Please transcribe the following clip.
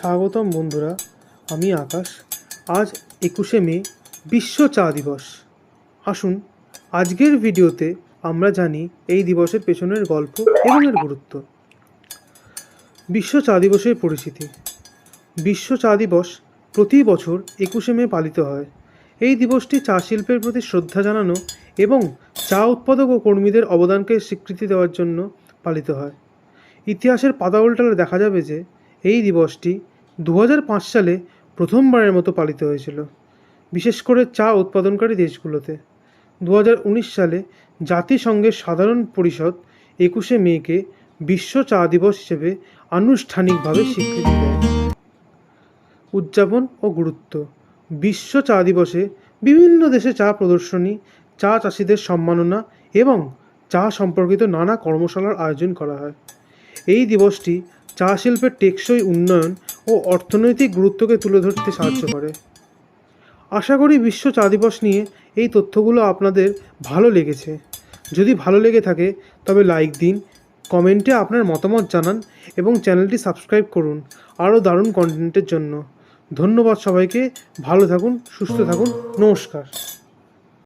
স্বাগতম বন্ধুরা, আমি আকাশ। আজ একুশে মে, বিশ্ব চা দিবস। আসুন, আজকের ভিডিওতে আমরা জানি এই দিবসের পেছনের গল্প এবং এর গুরুত্ব। বিশ্ব চা দিবসের পরিচিতি। বিশ্ব চা দিবস প্রতি বছর একুশে মে পালিত হয়। এই দিবসটি চা শিল্পের প্রতি শ্রদ্ধা জানানো এবং চা উৎপাদক ও কর্মীদের অবদানকে স্বীকৃতি দেওয়ার জন্য পালিত হয়। ইতিহাসের পাতা উল্টালে দেখা যাবে যে এই দিবসটি দু সালে প্রথমবারের মতো পালিত হয়েছিল, বিশেষ করে চা উৎপাদনকারী দেশগুলোতে। দু হাজার উনিশ সালে জাতিসংঘের সাধারণ পরিষদ একুশে মেকে বিশ্ব চা দিবস হিসেবে আনুষ্ঠানিকভাবে স্বীকৃতি দেয়। উদযাপন ও গুরুত্ব। বিশ্ব চা দিবসে বিভিন্ন দেশে চা প্রদর্শনী, চা চাষিদের সম্মাননা এবং চা সম্পর্কিত নানা কর্মশালার আয়োজন করা হয়। এই দিবসটি চা শিল্পের টেকসই উন্নয়ন ও অর্থনৈতিক গুরুত্বকে তুলে ধরতে সাহায্য করে। আশা করি বিশ্ব চা দিবস নিয়ে এই তথ্যগুলো আপনাদের ভালো লেগেছে। যদি ভালো লেগে থাকে, তবে লাইক দিন, কমেন্টে আপনার মতামত জানান এবং চ্যানেলটি সাবস্ক্রাইব করুন আরও দারুণ কন্টেন্টের জন্য। ধন্যবাদ সবাইকে, ভালো থাকুন, সুস্থ থাকুন, নমস্কার।